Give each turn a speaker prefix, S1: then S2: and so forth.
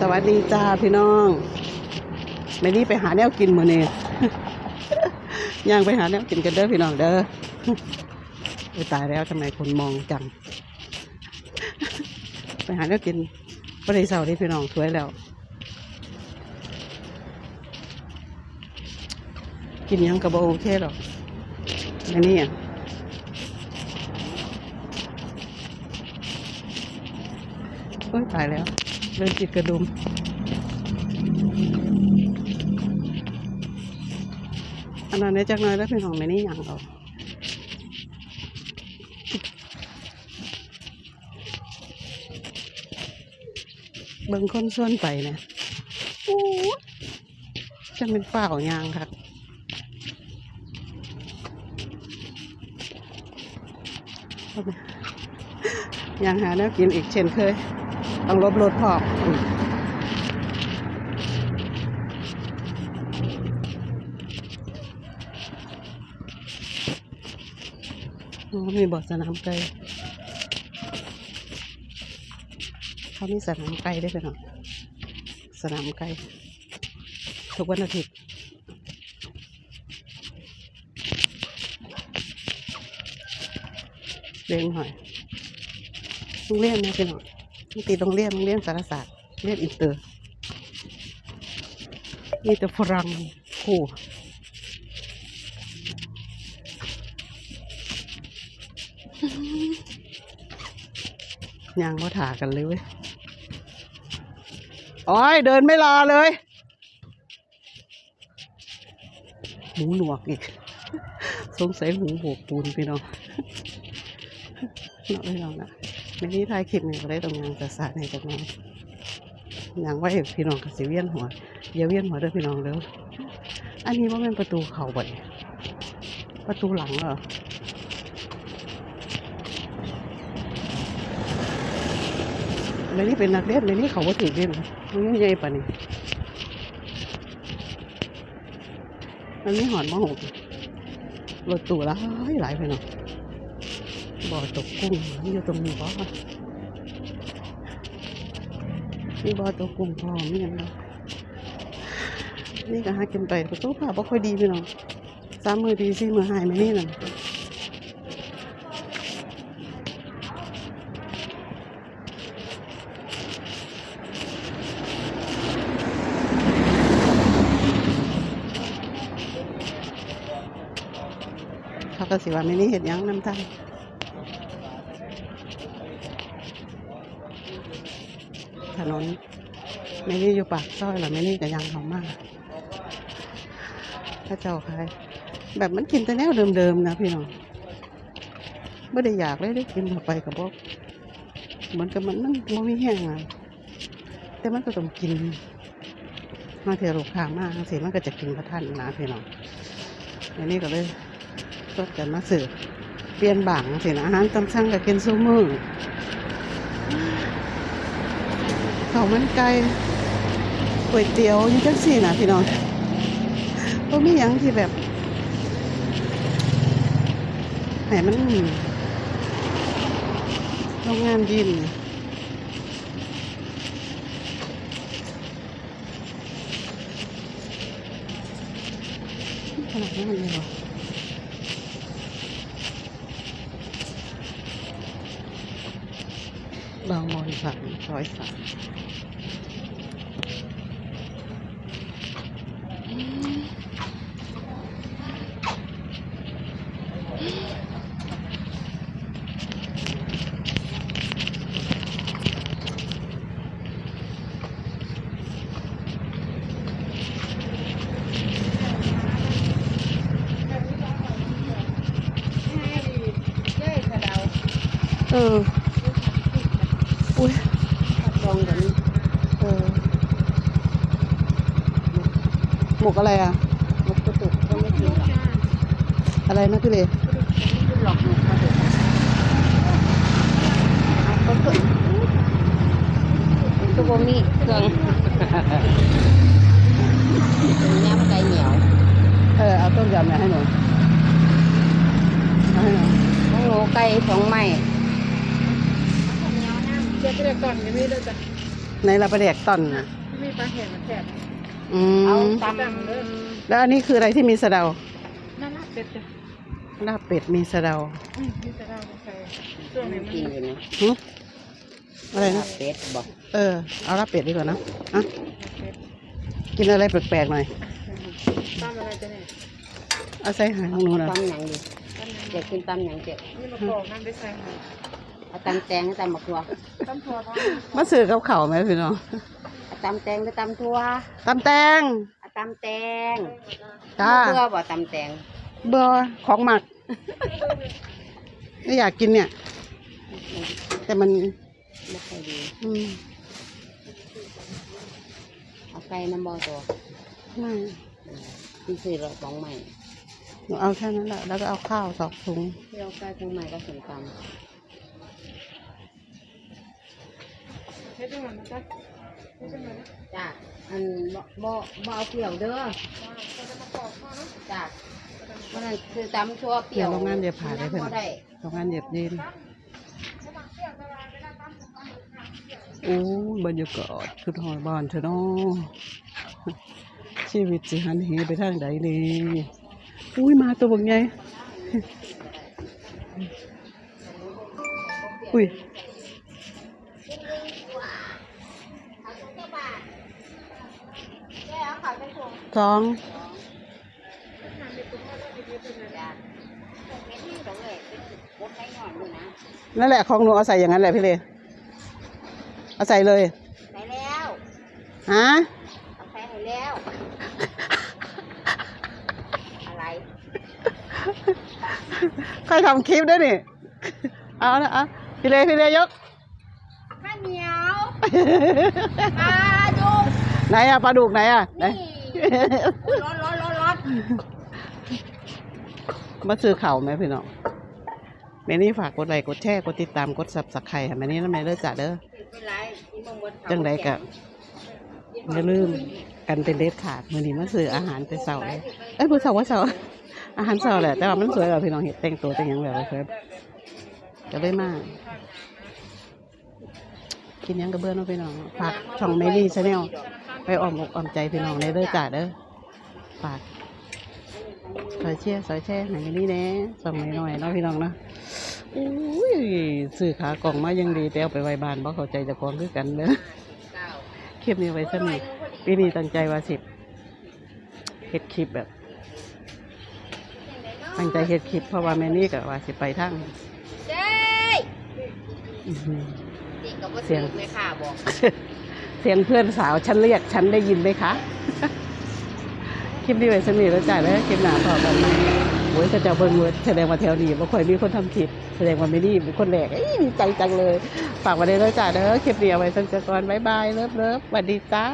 S1: สวัสดีจ้าพี่น้องไม่นี่ไปหาแนวกินมือนี้ย่างไปหาแนวกินกันเด้อพี่น้องเด้อตายแล้วทำไมคนมองจัง ไปหาแนวกินประเดี๋ยวเสาร์นี้พี่น้องสวยแล้ว กินยังกับบโอเคหรอกอันนี้อะโอ้ยตายแล้ว เริ่มจิตกระดุมอันนั้นเนี่ยจักน้อยแล้วพี่น้องไม่นี่หยังหรอกเบิ่งคนส่วนไปนี่ยโอ้ยจะเป็นเปล่ายางครับยังหาแนวกินอีกเช่นเคย ต้องลบรถพอกอ๋อมีบ่อสนามไก่เขามีสนามไก่ด้วยกันเนาะสนามไก่ทุกวันอาทิตย์เลี้ยงหอยโรงเรียนนะพี่น้อง ติดโรงเรียนโรงเรียนสารศาสตร์เรียนอินเตอร์นี่แต่ฝรั่งครูยังมาถากันเลยเว้ยโอ้ยเดินไม่รอเลยหมูหนวกอีก สงสัยหูโบกปูนพี่น้องเนาะพี่น้องนะ ในนี้ถ่ายคลิปนี่ก็ได้ตรงงานจะสาในจากนั้นอย่างไว้พี่น้องกับสิเวียนหัวอย่าเวียนหัวเด้อพี่น้องเด้ออันนี้ว่าเป็นประตูเขาบ่เนี่ยประตูหลังเหรอในนี้เป็นนักเรียนในนี้เขาว่าถือเรียนมันไม่ใหญ่ปะนี่มันไม่หอนมาหกรถตู้หลายหลายไปเนาะ บ่อตกกุ้งอยู่ตรงนี้บ่นี่บ่อตกกุ้งพอมีอย่างเนนี่ก็หากินไปประตูผ้าบ่ค่อยดีพี่น้องสามมือดีสี่มือหายไหมนี่นั่นเขาก็สิว่าไม่นี่เห็ดยังน้ำตาล ถนนไม่นี่อยู่ปากซอยหรอไม่นี่ก็ยังเขามากพระเจ้าขายแบบมันกินแต่แนวเดิมๆนะพี่น้องไม่ได้อยากเลยได้กินเข้าไปกับพวกเหมือนกับมันมันมันมีแห้งอะแต่มันก็ต้องกิน มาเทลูกค้ามากสิมันก็จะกินพระท่านนะพี่น้องอันนี้ก็เลยก็จะมาสืบเปลี่ยนบางสินะอาหารตำสั่งก็กินซูมือ ข้าวมันไก่ก๋วยเตี๋ยวอยี่จังสี่นะพี่น้องก็มีหยังที่แบบไหนมันโรงงานดินขนาดนั้มันเลยเหรอ บางมอนสามร้อยสามเออ อุ้ย
S2: ลองกัน
S1: เออหมกอะไรอะ
S2: มุกกระตุกก็ไม่กินหรอก
S1: อะไรนะพี่เล
S2: หลอกหนูมาดูก็คือตัวบ่มีเครื่องน้ำไก่เหนียว
S1: เออ เอาต้มยำเนี่ยให้หนูเอาให้หนู
S2: ของหนูไก่สองไม้
S3: เดี๋ยวไปเดี๋ยวก่อนยังไม่ได้จ้ะ
S1: ในระประเดกตอนนะ
S3: มีปลาแห้งมันแซ่บ
S1: อื
S2: เอา
S1: ม
S2: ตำ
S1: แล้วอันนี้คืออะไรที่มีสะเดา
S3: น่ารักเป็ดจ้ะ
S1: ลาบเป็ดมีสะเดา
S3: อืมมีแต่เราใส่ช่วงนี้มัน
S2: กินอยู่นะ
S1: หึอะไรนะ
S2: เป็ดบอก
S1: เออ เอาลาบเป็ดดีกว่านะอะ
S3: เป็ด
S1: กินอะไรแปลกๆหน่อย
S3: ตามอะไรจะเนี่ย
S1: เอาใส่หางของหนูนะ
S2: ตำหยังดิเด็กกินตำหยังเจ็บ
S3: นี่มาปอกน้ำได้ใส่หา
S2: เอาตำแตงหรือตำมะกรัว
S3: ตำถั่วร้อน
S1: มาซื้อกับเข่าวไหมพี่น้อง
S2: เอาตำแตงหรือตำทั่ว
S1: ตำแตง
S2: เอาตำแตง
S1: จ้า
S2: เพื่อบ่ตำแตง
S1: เบอร์ของหมักไม่อยากกินเนี่ย แต่มัน
S2: ไม่ค่อยดี
S1: อืม
S2: เอาไก่น้ำบอตัว
S1: ไม่
S2: ที่ซื้อเราสองใหม่
S1: หนูเอาแค่นั้นแหละแล้วก็เอาข้าวสองถุง
S2: เที่ยวไก่ทั้งใหม่ก็สมต
S3: เฮ็ดจังหวะนะจ๊ะเฮ็ดจังหวะนะำ
S2: จ้าอันบ่บ่บ่เอาเปรี้ยวเด้อ
S3: ว่าเราจะมาปอกข้าวเนาะ
S2: จ้ามันนั่นคือตำชั่วเปรี้
S1: เดี๋
S2: ย
S1: ยววโรงงานเดี๋ยวผ่าได้เพื่อน
S2: บ่ได้
S1: โรงงานเหยียบดินโอ้ยบรรยากาศคือหอยบ้านเธอเนาะชีวิตสิหันเหไปทางใดนี่อุ้ยมาตัวบักไงอุ้ย สอง
S2: จ้าเม็ดนี่ตรงเลยเป็นบดไข่หน่อยด้วยนะ
S1: นั่นแหละของหนูเอาใส่อย่างนั้นแหละพี่เลเอาใส่เลย
S2: ใส่แล้ว
S1: ฮะ
S2: เอาใส่ให้แล้ว อะไร
S1: ใครทำคลิปด้วยนี่เอาละเอาพี่เลพี่เลยก
S2: ข้าวเหนียวปลาดุก
S1: ไหนอะปลาดุกไหนอะไหน
S2: นี่อุ๊ย ร้อนร้อนร้อนร้อน
S1: มาซื้อเข่าไหมพี่น้องแม่นี่ฝากกดไลค์กดแชร์กดติดตามกดซับสไครต์ให้แม่นี่นะแม่เลิกจัดเด้อ
S2: เป็นไรที่มึงบดเขา
S1: จังใดกะอย่าลืมกันเป็นเด็ดขาดมือนี้มาซื้ออาหารแต่เช้าเลยเอ้ยบ่เช้าว่าเช้าอาหารเช้าแหละแต่ว่ามันสวยกว่าพี่น้องเห็ดแต่งตัวแต่งหยังแบบเพิ่นก็เลยมากกินยังกระเบื้องเนาะพี่น้องฝากช่องแม่นี่ชาแนล ไปอ้อมอกอ้อมใจพี่น้องในเด้อจ้าเด้อฝากซอยเชียร์ซอยแช่ให้แม่นี่แหน่ส่งหน่อยๆเนาะพี่น้องเนาะอุ้ยซื้อขากล่องมายังดีแต่เอาไปไว้บ้านบ่เข้าใจเจะกองคือกันเด้อ
S2: เก้า
S1: คลิปนี้ไว้สนิทปีนี้ตั้งใจว่าสิบเฮ็ดคลิปแบบตั้งใจเฮ็ดคลิปเพราะว่าแม่นี่ก็ว่าสิไปทั้ง
S2: เจ้ย
S1: อื้อหือ
S2: นี่ก็บ่
S1: เสี
S2: เสี
S1: ย
S2: ย
S1: ง
S2: งไม่ค่ะบอก
S1: เสียงเพื่อนสาวฉันเรียกฉันได้ยินไหมคะ คลิปนี้ไว้สนิทแล้วจ่ายแล้วคลิปหนาต่อกันโอ้ยจะเจ้าเบิ้งเวิร์ดแสดงว่าแถวนี้บ่ค่อยมีคนทำคลิปแสดงว่าไม่นี่เป็นคนแหลกดีใจจังเลย ฝากมาเลยแล้วจ่ายเด้อคลิปเดียวไว้สักก่อนบ๊ายบายเลิฟเลิฟสวัสดีจ้า